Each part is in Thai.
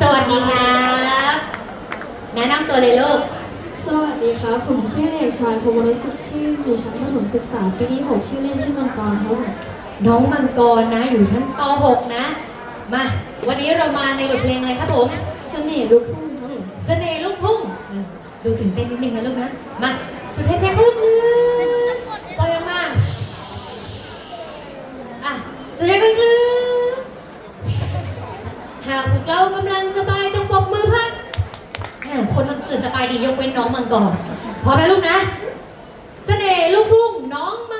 สวัสดีครับแนะนำตัวเลยลูก สวัสดีครับ ผมชื่อเด็กชายพงศ์สุขชื่ออยู่ชั้นประถมศึกษาปีที่6ชื่อเล่นชื่อมังกรครับผมน้องมังกรนะอยู่ชั้นป .6 นะ มา วันนี้เรามาในบทเพลงอะไรครับผมเสน่ห์ลูกทุ่งครับผมเสน่ห์ลูกทุ่งอะดูตื่นเต้นนิดนึงนะลูกนะ มา สุดท้ายๆเขาลูกมือปล่อยออกมาอะสุดท้ายก็อี เรากำลังสบายจงปรบมือพัดแหมคนอื่นสบายดียกเว้นน้องมังกรพร้อมนะลูกนะ เสน่ห์ลูกทุ่งน้องมัง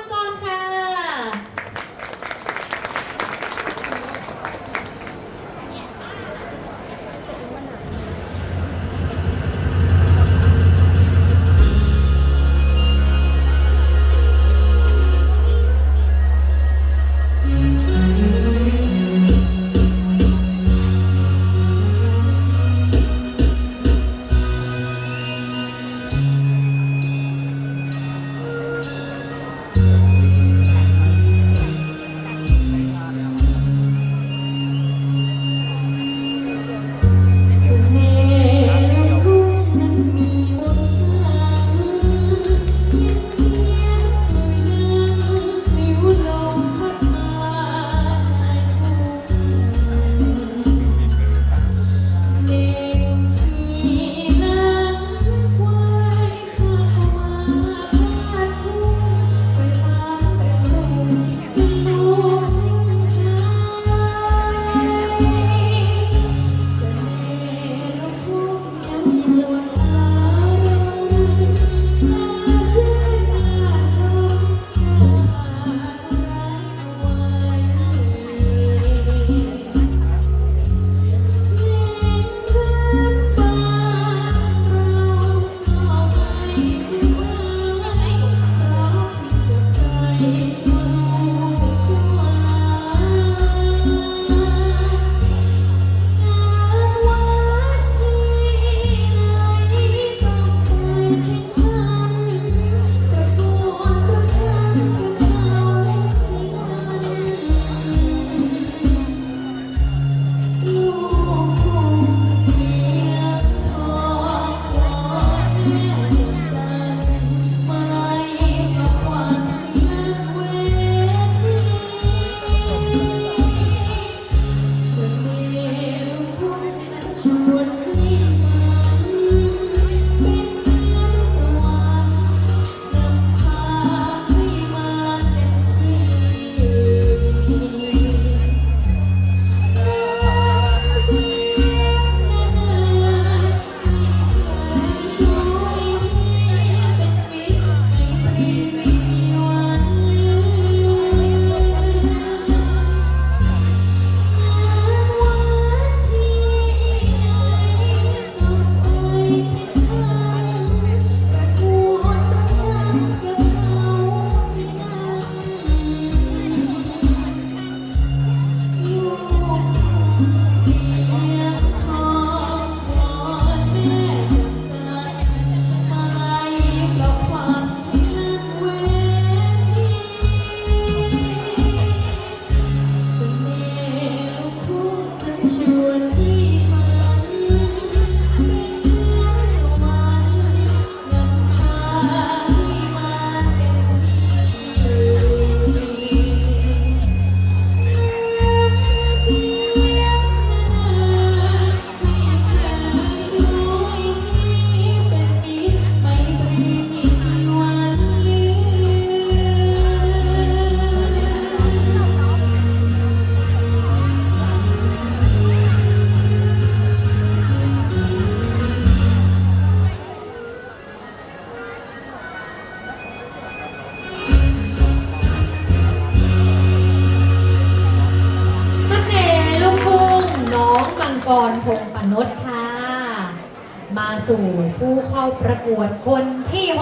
งนั้ กรพงปนดค่ะ มาสู่ผู้เข้าประกวดคนที่ 6